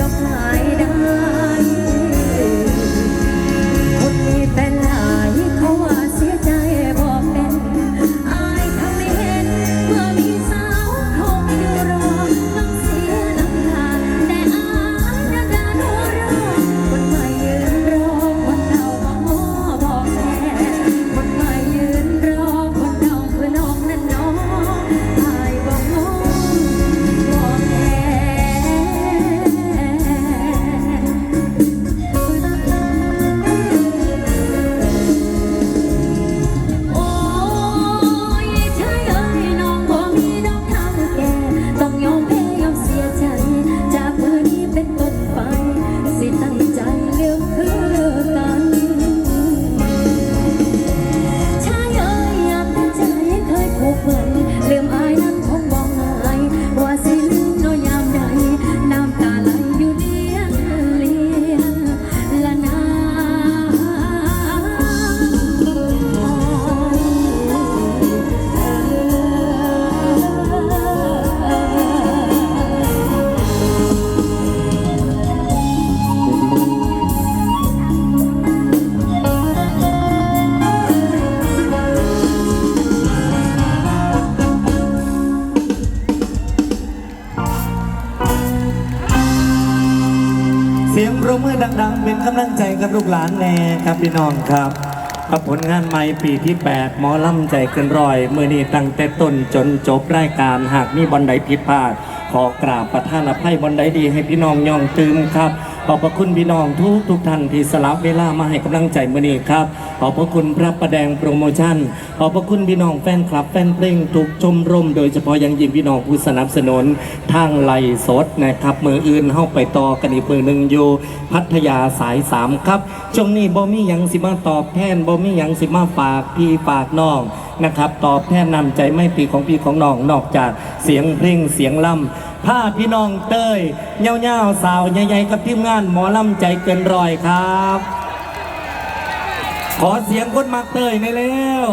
of mine. เสียงปรบมือดังๆ เป็นกำลังใจกับลูกหลานแน่ครับพี่น้องครับกับผลงานใหม่ปีที่ 8 หมอลำใจเกินร้อย เมื่อนี้ตั้งแต่ต้นจนจบรายการหากมีบอลใดผิดพลาด ขอกราบประท่านอภัยบอลใดดีให้พี่น้องย่องตืมครับ ขอบพระคุณพี่น้องทุกทุกท่านที่สละเวลามาให้กำลังใจมื่อนี้ครับ ขอบพระคุณพระประแดงโปรโมชั่น ขอบพระคุณพี่น้องแฟนคลับแฟนเพลงทุกชมรม โดยเฉพาะยังยิ่งพี่น้องผู้สนับสนุนทางไลฟ์สดนะครับ มืออื่นเข้าไปต่อกันอีกมือหนึ่งอยู่พัทยาสายสามครับช่วงนี้บ่มียังสิมาตอบแทนบ่มียังสิมาฝากพี่ฝากน้อง นะครับ ตอบแทนนำใจไม่ปีของพี่ของน้องนอกจากเสียงเพลงเสียงล่ำผ้าพี่น้องเต้ยเงี้ยวเงาสาวใหญ่ๆกับทีมงานหมอล่ำใจเกินร้อยครับ ขอเสียงคนมักเต้ยในอยเร็ว